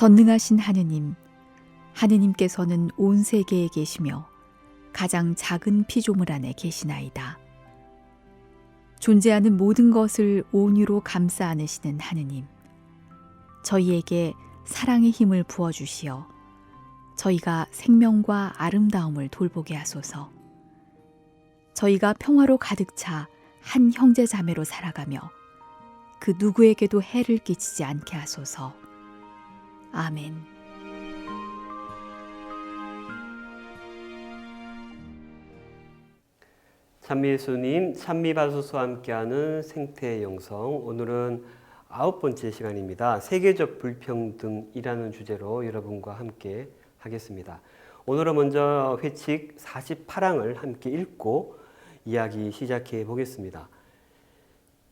전능하신 하느님, 하느님께서는 온 세계에 계시며 가장 작은 피조물 안에 계시나이다. 존재하는 모든 것을 온유로 감싸 안으시는 하느님, 저희에게 사랑의 힘을 부어 주시어 저희가 생명과 아름다움을 돌보게 하소서. 저희가 평화로 가득 차 한 형제 자매로 살아가며 그 누구에게도 해를 끼치지 않게 하소서. 아멘. 찬미 예수님, 찬미바소서와 함께하는 생태 영성. 오늘은 아홉 번째 시간입니다. 세계적 불평등이라는 주제로 여러분과 함께 하겠습니다. 오늘은 먼저 회칙 48항을 함께 읽고 이야기 시작해 보겠습니다.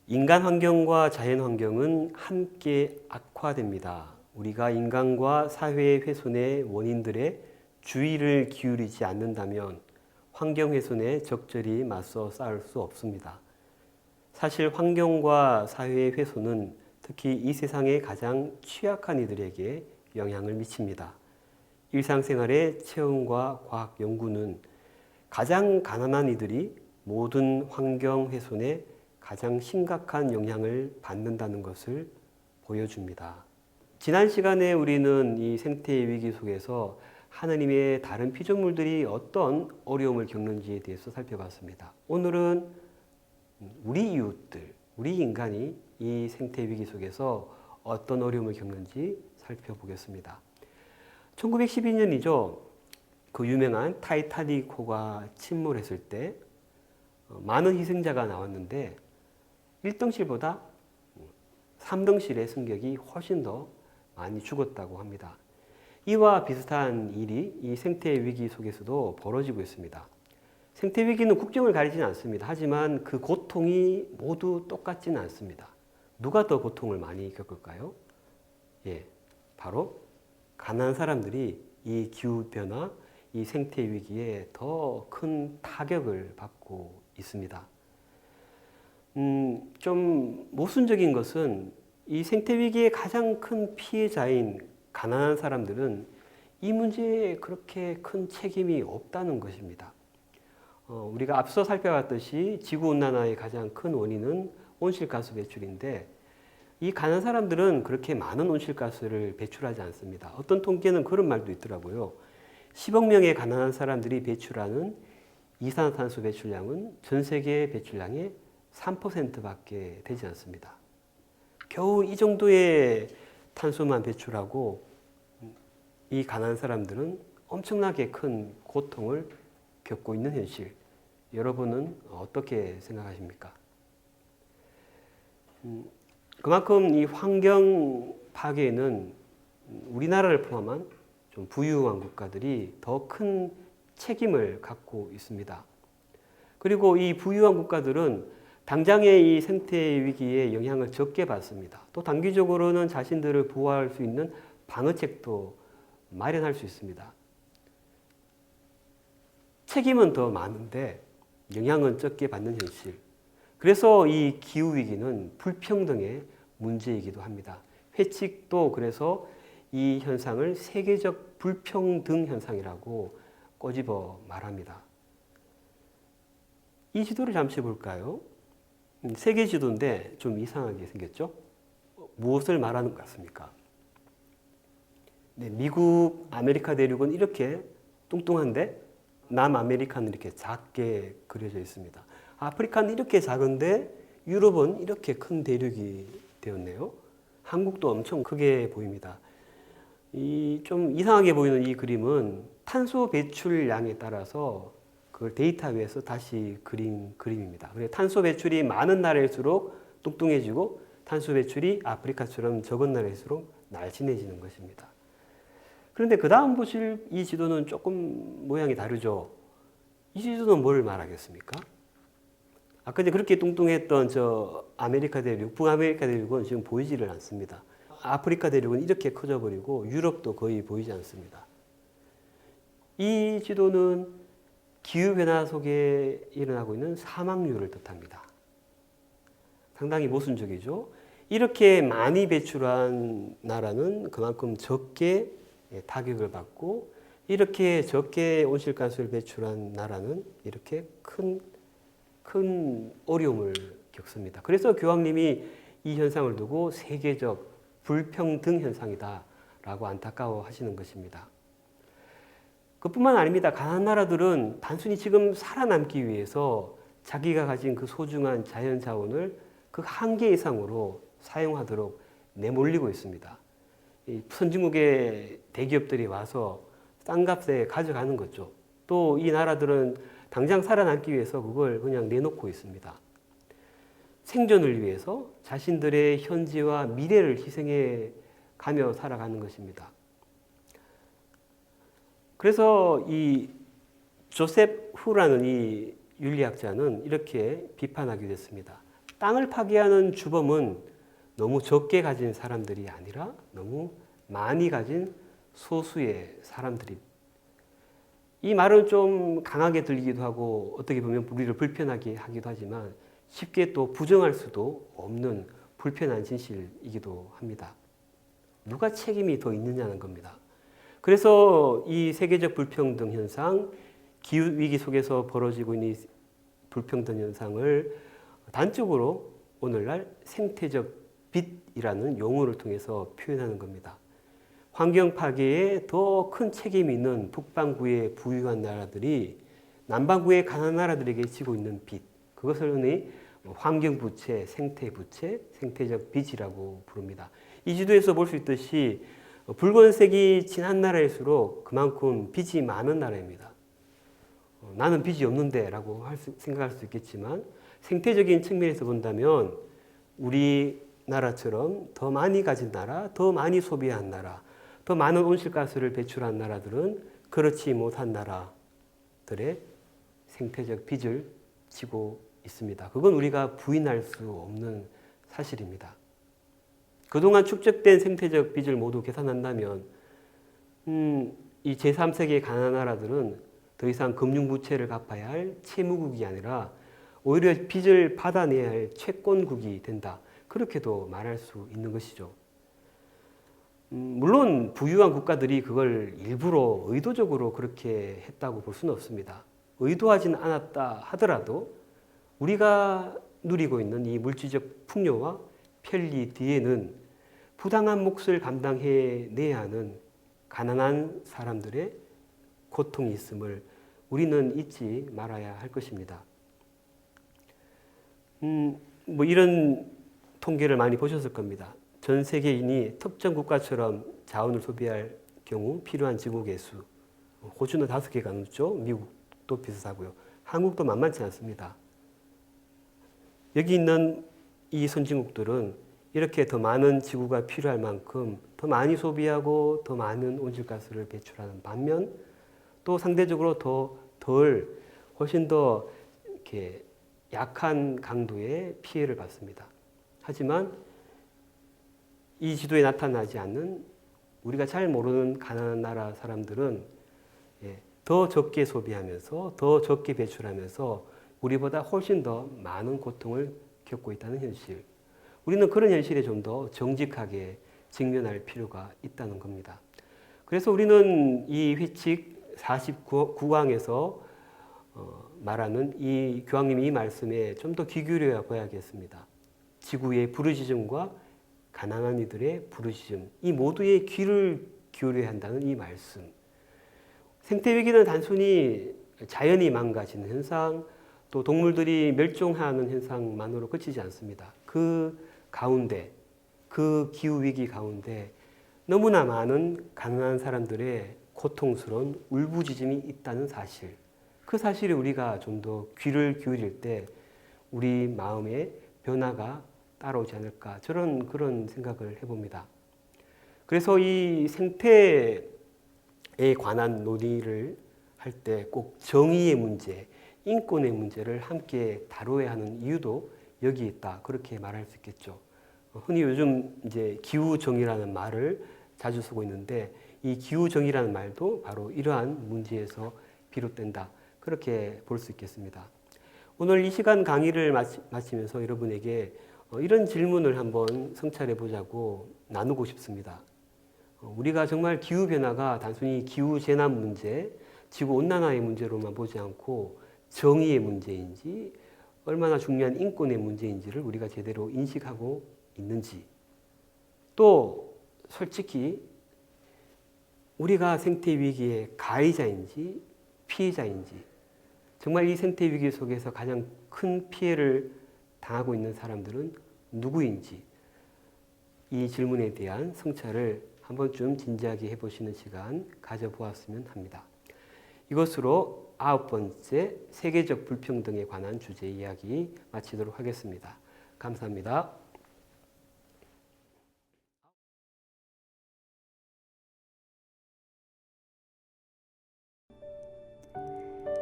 인간 환경과 자연 환경은 함께 악화됩니다. 우리가 인간과 사회의 훼손의 원인들에 주의를 기울이지 않는다면 환경 훼손에 적절히 맞서 싸울 수 없습니다. 사실 환경과 사회의 훼손은 특히 이 세상의 가장 취약한 이들에게 영향을 미칩니다. 일상생활의 체험과 과학 연구는 가장 가난한 이들이 모든 환경 훼손에 가장 심각한 영향을 받는다는 것을 보여줍니다. 지난 시간에 우리는 이 생태 위기 속에서 하나님의 다른 피조물들이 어떤 어려움을 겪는지에 대해서 살펴봤습니다. 오늘은 우리 이웃들, 우리 인간이 이 생태 위기 속에서 어떤 어려움을 겪는지 살펴보겠습니다. 1912년이죠. 그 유명한 타이타닉 호가 침몰했을 때 어, 많은 희생자가 나왔는데 1등실보다 3등실의 승객이 훨씬 더 많이 죽었다고 합니다. 이와 비슷한 일이 이 생태 위기 속에서도 벌어지고 있습니다. 생태 위기는 국경을 가리지는 않습니다. 하지만 그 고통이 모두 똑같지는 않습니다. 누가 더 고통을 많이 겪을까요? 예, 바로 가난한 사람들이 이 기후 변화, 이 생태 위기에 더 큰 타격을 받고 있습니다. 음, 좀 모순적인 것은 이 생태 위기의 가장 큰 피해자인 가난한 사람들은 이 문제에 그렇게 큰 책임이 없다는 것입니다. 어, 우리가 앞서 살펴봤듯이 지구 온난화의 가장 큰 원인은 온실가스 배출인데 이 가난한 사람들은 그렇게 많은 온실가스를 배출하지 않습니다. 어떤 통계는 그런 말도 있더라고요. 10억 명의 가난한 사람들이 배출하는 이산화탄소 배출량은 전 세계 배출량의 3%밖에 되지 않습니다. 겨우 이 정도의 탄소만 배출하고 이 가난한 사람들은 엄청나게 큰 고통을 겪고 있는 현실. 여러분은 어떻게 생각하십니까? 음, 그만큼 이 환경 파괴는 우리나라를 포함한 좀 부유한 국가들이 더 큰 책임을 갖고 있습니다. 그리고 이 부유한 국가들은 당장의 이 생태 위기에 영향을 적게 받습니다. 또 단기적으로는 자신들을 보호할 수 있는 방어책도 마련할 수 있습니다. 책임은 더 많은데 영향은 적게 받는 현실. 그래서 이 기후 위기는 불평등의 문제이기도 합니다. 회칙도 그래서 이 현상을 세계적 불평등 현상이라고 꼬집어 말합니다. 이 지도를 잠시 볼까요? 음, 세계 지도인데 좀 이상하게 생겼죠? 무엇을 말하는 것 같습니까? 네, 미국, 아메리카 대륙은 이렇게 뚱뚱한데 남아메리카는 이렇게 작게 그려져 있습니다. 아프리카는 이렇게 작은데 유럽은 이렇게 큰 대륙이 되었네요. 한국도 엄청 크게 보입니다. 이 좀 이상하게 보이는 이 그림은 탄소 배출량에 따라서 그걸 데이터에서 다시 그린 그림입니다. 탄소 배출이 많은 나라일수록 뚱뚱해지고 탄소 배출이 아프리카처럼 적은 나라일수록 날씬해지는 것입니다. 그런데 그 다음 보실 이 지도는 조금 모양이 다르죠. 이 지도는 뭘 말하겠습니까? 아까 이제 그렇게 뚱뚱했던 저 아메리카 대륙, 북아메리카 대륙은 지금 보이지를 않습니다. 아프리카 대륙은 이렇게 커져 버리고 유럽도 거의 보이지 않습니다. 이 지도는 기후 변화 속에 일어나고 있는 사망률을 뜻합니다. 상당히 모순적이죠. 이렇게 많이 배출한 나라는 그만큼 적게 예, 타격을 받고 이렇게 적게 온실가스를 배출한 나라는 이렇게 큰, 큰 어려움을 겪습니다. 그래서 교황님이 이 현상을 두고 세계적 불평등 현상이다 라고 안타까워 하시는 것입니다. 그뿐만 아닙니다. 가난한 나라들은 단순히 지금 살아남기 위해서 자기가 가진 그 소중한 자연 자원을 그 한계 이상으로 사용하도록 내몰리고 있습니다. 이 선진국의 대기업들이 와서 싼 값에 가져가는 거죠. 또 이 나라들은 당장 살아남기 위해서 그걸 그냥 내놓고 있습니다. 생존을 위해서 자신들의 현재와 미래를 희생해 가며 살아가는 것입니다. 그래서 이 조셉 후라는 이 윤리학자는 이렇게 비판하게 됐습니다. 땅을 파괴하는 주범은 너무 적게 가진 사람들이 아니라 너무 많이 가진 소수의 사람들이. 이 말은 좀 강하게 들리기도 하고 어떻게 보면 우리를 불편하게 하기도 하지만 쉽게 또 부정할 수도 없는 불편한 진실이기도 합니다. 누가 책임이 더 있느냐는 겁니다. 그래서 이 세계적 불평등 현상, 기후 위기 속에서 벌어지고 있는 이 불평등 현상을 단적으로 오늘날 생태적 빚이라는 용어를 통해서 표현하는 겁니다. 환경 파괴에 더 큰 책임이 있는 북반구의 부유한 나라들이 남반구의 가난한 나라들에게 지고 있는 빚, 그것을 흔히 환경 부채, 생태 부채, 생태적 빚이라고 부릅니다. 이 지도에서 볼 수 있듯이 붉은색이 진한 나라일수록 그만큼 빚이 많은 나라입니다. 어, 나는 빚이 없는데 라고 할 수, 생각할 수 있겠지만 생태적인 측면에서 본다면 우리나라처럼 더 많이 가진 나라, 더 많이 소비한 나라, 더 많은 온실가스를 배출한 나라들은 그렇지 못한 나라들의 생태적 빚을 지고 있습니다. 그건 우리가 부인할 수 없는 사실입니다. 그동안 축적된 생태적 빚을 모두 계산한다면 음, 이 제3세계 가난한 나라들은 더 이상 금융부채를 갚아야 할 채무국이 아니라 오히려 빚을 받아내야 할 채권국이 된다. 그렇게도 말할 수 있는 것이죠. 음, 물론 부유한 국가들이 그걸 일부러 의도적으로 그렇게 했다고 볼 수는 없습니다. 의도하진 않았다 하더라도 우리가 누리고 있는 이 물질적 풍요와 편리 뒤에는 부당한 몫을 감당해 내야 하는 가난한 사람들의 고통이 있음을 우리는 잊지 말아야 할 것입니다. 음, 뭐 이런 통계를 많이 보셨을 겁니다. 전 세계인이 특정 국가처럼 자원을 소비할 경우 필요한 지구 개수. 호주는 다섯 개가 넘죠. 미국도 비슷하고요. 한국도 만만치 않습니다. 여기 있는 이 선진국들은 이렇게 더 많은 지구가 필요할 만큼 더 많이 소비하고 더 많은 온실가스를 배출하는 반면 또 상대적으로 더 덜 훨씬 더 이렇게 약한 강도의 피해를 받습니다. 하지만 이 지도에 나타나지 않는 우리가 잘 모르는 가난한 나라 사람들은 예, 더 적게 소비하면서 더 적게 배출하면서 우리보다 훨씬 더 많은 고통을 겪고 있다는 현실. 우리는 그런 현실에 좀 더 정직하게 직면할 필요가 있다는 겁니다. 그래서 우리는 이 회칙 49강에서 어, 말하는 이 교황님이 이 말씀에 좀 더 귀 기울여 봐야겠습니다. 지구의 부르짖음과 가난한 이들의 부르짖음, 이 모두의 귀를 기울여야 한다는 이 말씀. 생태 위기는 단순히 자연이 망가지는 현상, 또 동물들이 멸종하는 현상만으로 그치지 않습니다. 그 가운데, 그 기후 위기 가운데 너무나 많은 가난한 사람들의 고통스러운 울부짖음이 있다는 사실. 그 사실에 우리가 좀 더 귀를 기울일 때 우리 마음에 변화가 따라오지 않을까 저런 그런 생각을 해봅니다. 그래서 이 생태에 관한 논의를 할 때 꼭 정의의 문제, 인권의 문제를 함께 다뤄야 하는 이유도 여기 있다 그렇게 말할 수 있겠죠. 흔히 요즘 이제 기후 정의라는 말을 자주 쓰고 있는데 이 기후 정의라는 말도 바로 이러한 문제에서 비롯된다 그렇게 볼 수 있겠습니다. 오늘 이 시간 강의를 마치, 마치면서 여러분에게 어, 이런 질문을 한번 성찰해 보자고 나누고 싶습니다. 어, 우리가 정말 기후 변화가 단순히 기후 재난 문제, 지구 온난화의 문제로만 보지 않고 정의의 문제인지 얼마나 중요한 인권의 문제인지를 우리가 제대로 인식하고 있는지 또 솔직히 우리가 생태 위기의 가해자인지 피해자인지 정말 이 생태 위기 속에서 가장 큰 피해를 당하고 있는 사람들은 누구인지 이 질문에 대한 성찰을 한 번쯤 진지하게 해보시는 시간 가져보았으면 합니다. 이것으로 아홉 번째 세계적 불평등에 관한 주제 이야기 마치도록 하겠습니다. 감사합니다.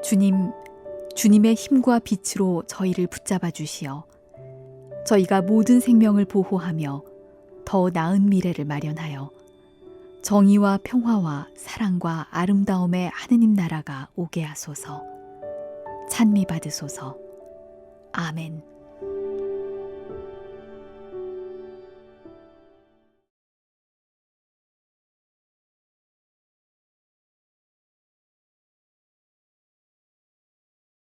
주님, 주님의 힘과 빛으로 저희를 붙잡아 주시어 저희가 모든 생명을 보호하며 더 나은 미래를 마련하여 정의와 평화와 사랑과 아름다움의 하느님 나라가 오게 하소서. 찬미 받으소서. 아멘.